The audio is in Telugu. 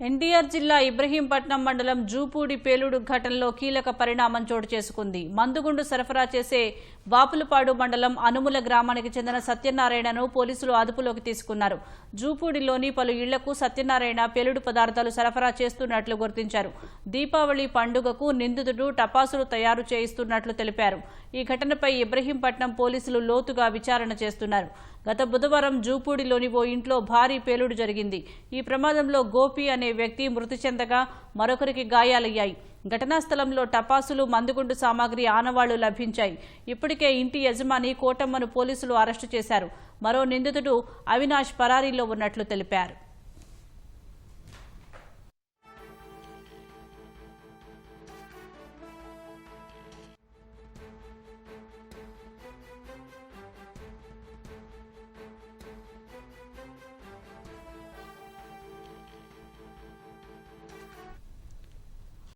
ఎన్టీఆర్ జిల్లా ఇబ్రహీంపట్నం మండలం జూపూడి పేలుడు ఘటనలో కీలక పరిణామం చోటు చేసుకుంది. మందుగుండు సరఫరా చేసే బాపులపాడు మండలం అనుముల గ్రామానికి చెందిన సత్యనారాయణను పోలీసులు అదుపులోకి తీసుకున్నారు. జూపూడిలోని పలు ఇళ్ళకు సత్యనారాయణ పేలుడు పదార్థాలు సరఫరా చేస్తున్నట్లు గుర్తించారు. దీపావళి పండుగకు నిందితుడు టపాసులు తయారు చేయిస్తున్నట్లు తెలిపారు. ఈ ఘటనపై ఇబ్రహీంపట్నం పోలీసులు లోతుగా విచారణ చేస్తున్నారు. గత బుధవారం జూపూడిలోని ఓ ఇంట్లో భారీ పేలుడు జరిగింది. ఈ ప్రమాదంలో గోపి అనే వ్యక్తి మృతి చెందగా మరొకరికి గాయాలయ్యాయి. ఘటనా స్థలంలో టపాసులు మందుగుండు సామాగ్రి ఆనవాళ్ళు లభించాయి. ఇప్పటికే ఇంటి యజమాని కోటమ్మను పోలీసులు అరెస్టు చేశారు. మరో నిందితుడు అవినాష్ పరారీలో ఉన్నట్లు తెలిపారు.